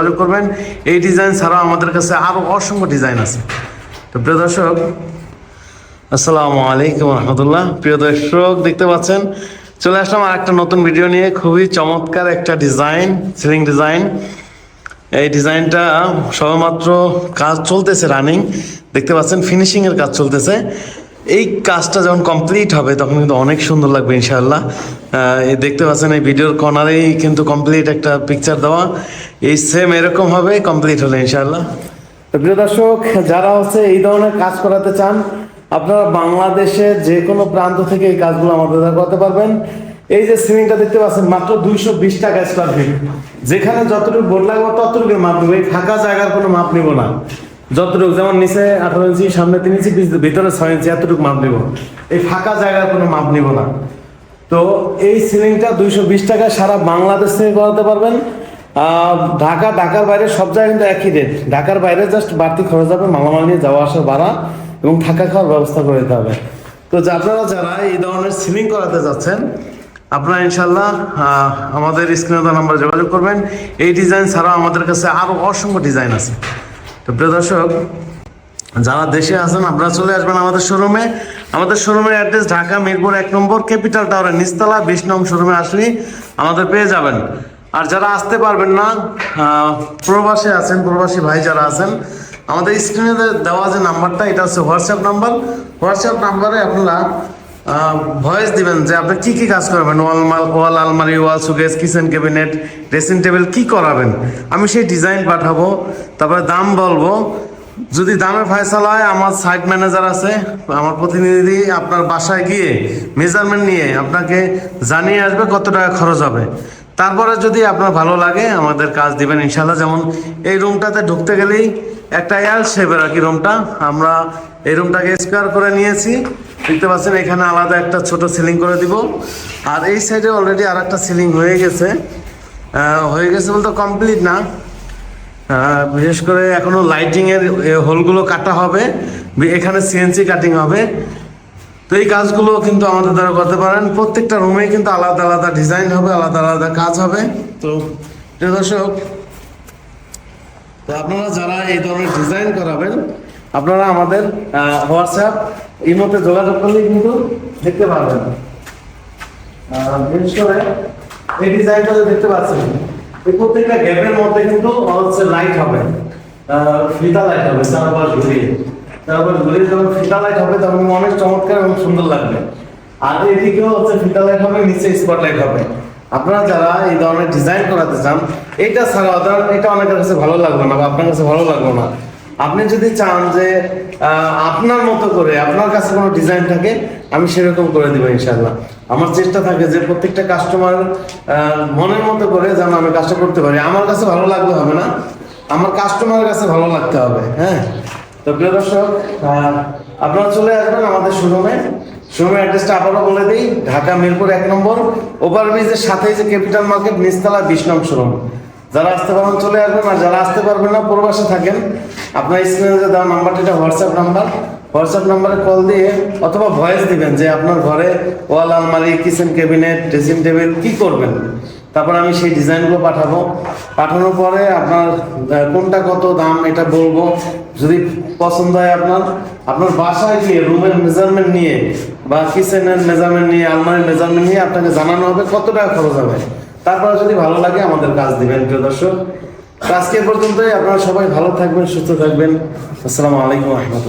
যোগাযোগ করবেন। এই ডিজাইন ছাড়াও আমাদের কাছে আরও অসংখ্য ডিজাইন আছে। তো প্রিয় দর্শক, আসসালামু আলাইকুম রহমতুল্লাহ প্রিয় দর্শক, দেখতে পাচ্ছেন, চলে আসলাম আর একটা নতুন ভিডিও নিয়ে। খুবই চমৎকার একটা ডিজাইন সিলিং ডিজাইন এই ডিজাইনটা সবেমাত্র কাজ চলতেছে রানিং দেখতে পাচ্ছেন ফিনিশিংয়ের কাজ চলতেছে। এই কাজটা যখন কমপ্লিট হবে, তখন কিন্তু অনেক সুন্দর লাগবে ইনশাআল্লাহ। দেখতে পাচ্ছেন এই ভিডিওর কর্নারেই কিন্তু কমপ্লিট একটা পিকচার দেওয়া। এই সেম এরকম হবে কমপ্লিট হলে ইনশাআল্লাহ। প্রিয় দর্শক, যারা হচ্ছে এই ধরনের কাজ করাতে চান, আপনারা বাংলাদেশের যে কোনো প্রান্ত থেকে এই কাজগুলো আমাদের করতে পারবেন। এই যে সিলিংটা দেখতে পাচ্ছেন, মাত্র দুইশো বিশ টাকা স্কোয়ার ফিট যেখানে যতটুকু বোর্ড লাগবে ততটুকু মাপ নেব। এই ফাঁকা জায়গার কোনো মাপ নিব না। যতটুকু যেমন নিচে আঠারো ইঞ্চি, সামনে তিন ইঞ্চি ভিতরে ছয় ইঞ্চি, এতটুকু মাপ নিব। এই ফাঁকা জায়গার কোনো মাপ নিব না। তো এই সিলিংটা দুইশো বিশ টাকা সারা বাংলাদেশ থেকে করাতে পারবেন। ঢাকা, ঢাকার বাইরে সব জায়গায় কিন্তু একই রেট ঢাকার বাইরে জাস্ট বাড়তি খরচ হবে, মালামাল নিয়ে যাওয়া আসা, ভাড়া এবং থাকা খাওয়ার ব্যবস্থা করে দিতে হবে। তো আপনারা যারা এই ধরনের সিলিং করাতে যাচ্ছেন, আপনারা ইনশাল্লাহ আমাদের স্ক্রিনে নাম্বারে যোগাযোগ করবেন। এই ডিজাইন ছাড়াও আমাদের কাছে আরও অসংখ্য ডিজাইন আছে। তো প্রিয় দর্শক, যারা দেশে আছেন, আপনারা চলে আসবেন আমাদের শোরুমে। আমাদের শোরুমের অ্যাড্রেস ঢাকা মিরপুর এক নম্বর, ক্যাপিটাল টাওয়ারের নিচতলা, বিশ নং শোরুমে আসলে আমাদের পেয়ে যাবেন। আর যারা আসতে পারবেন না প্রবাসে আছেন, প্রবাসী ভাই যারা আছেন, আমাদের স্ক্রিনে দেওয়া যে নাম্বারটা, এটা হচ্ছে হোয়াটসঅ্যাপ নাম্বার হোয়াটসঅ্যাপ নাম্বারে আপনারা ভয়েস দিবেন যে আপনি কি কি কাজ করবেন? ওয়াল মাল- ওয়াল আলমারি, wall showcase kitchen cabinet, dressing table কি করাবেন? আমি সেই ডিজাইন পাঠাবো, তারপরে দাম বলব। যদি দামের ফয়সালা হয়, আমার সাইট ম্যানেজার আছে, আমার প্রতিনিধি আপনার বাসায় গিয়ে মেজারমেন্ট নিয়ে আপনাকে জানিয়ে আসবে কত টাকা খরচ হবে। তারপরে যদি আপনার ভালো লাগে, আমাদের কাজ দিবেন ইনশাল্লাহ যেমন এই রুমটাতে ঢুকতে গেলেই একটা এল শেপের আর কি রুমটা আমরা এই রুমটাকে স্কোয়ার করে নিয়েছি। দেখতে পাচ্ছেন, এখানে আলাদা একটা ছোট সিলিং করে দিব। আর এই সাইডে অলরেডি আর একটা সিলিং হয়ে গেছে। হয়ে গেছে বলতে কমপ্লিট না। বিশেষ করে এখনও লাইটিং এর হোলগুলো কাটা হবে। এখানে সিএনসি কাটিং হবে। তো এই কাজগুলো কিন্তু আমাদের দ্বারা করতে পারেন। প্রত্যেকটা রুমে কিন্তু আলাদা আলাদা ডিজাইন হবে, আলাদা আলাদা কাজ হবে। তো দর্শক, তো আপনারা যারা এই ধরনের ডিজাইন করাবেন, আপনারা আমাদের হোয়াটসঅ্যাপ ইমোতে যোগাযোগ করলে কিন্তু দেখতে পারবেন। বিশেষ করে এই ডিজাইনটা দেখতে পাচ্ছেন, এই প্রত্যেকটা গ্যাপের মধ্যে কিন্তু হচ্ছে লাইট হবে। ফিতা লাইট হবে ঘুরিয়ে। ঘুরিয়ে যখন ফিতা লাইট হবে, তখন অনেক চমৎকার এবং সুন্দর লাগবে। আর এদিকেও হচ্ছে ফিতা লাইট হবে, নিচে স্পট লাইট হবে। আপনারা যারা এই ধরনের ডিজাইন করাতে চান এটা ছাড়া এটা অনেকের কাছে ভালো লাগবে না বা আপনার কাছে ভালো লাগবে না আপনি যদি চান যে আপনার মতো করে, আপনার কাছে কোনো ডিজাইন থাকে, আমি সেরকম করে দিব ইনশাল্লাহ আমার চেষ্টা থাকে যে প্রত্যেকটা কাস্টমার মনের মতো করে যেন আমি কাজটা করতে পারি। আমার কাছে ভালো লাগলে হবে না, আমার কাস্টমারের কাছে ভালো লাগতে হবে হ্যাঁ? তো প্রিয় দর্শক আপনারা চলে আসবেন আমাদের শোরুমে। শোরুমের অ্যাড্রেসটা আবারও বলে দিই, ঢাকা মিরপুর এক নম্বর, ওভারব্রিজের সাথেই যে ক্যাপিটাল মার্কেট নিচতলা বিশ নং শোরুম। যারা আসতে পারবেন চলে আসবেন, আর যারা আসতে পারবেন না, প্রবাসে থাকেন, আপনার স্ক্রিনে যে দেওয়া নাম্বারটা এটা হোয়াটসঅ্যাপ নাম্বার হোয়াটসঅ্যাপ নাম্বারে কল দিয়ে অথবা ভয়েস দিবেন যে আপনার ঘরে ওয়াল, আলমারি কিচেন ক্যাবিনেট ড্রেসিং টেবিল কি করবেন। তারপর আমি সেই ডিজাইনগুলো পাঠাবো। পাঠানোর পরে আপনার কোনটা কত দাম, এটা বলব। যদি পছন্দ হয় আপনার আপনার বাসায় গিয়ে রুমের মেজারমেন্ট নিয়ে বা কিচেনের মেজারমেন্ট নিয়ে, আলমারির মেজারমেন্ট নিয়ে আপনাকে জানানো হবে কত টাকা খরচ হবে। তারপরে যদি ভালো লাগে আমাদের কাজ দিবেন, প্রিয় দর্শক। আজকে পর্যন্তই। আপনারা সবাই ভালো থাকবেন, সুস্থ থাকবেন। আসসালামু আলাইকুম রহমতুল্লাহ।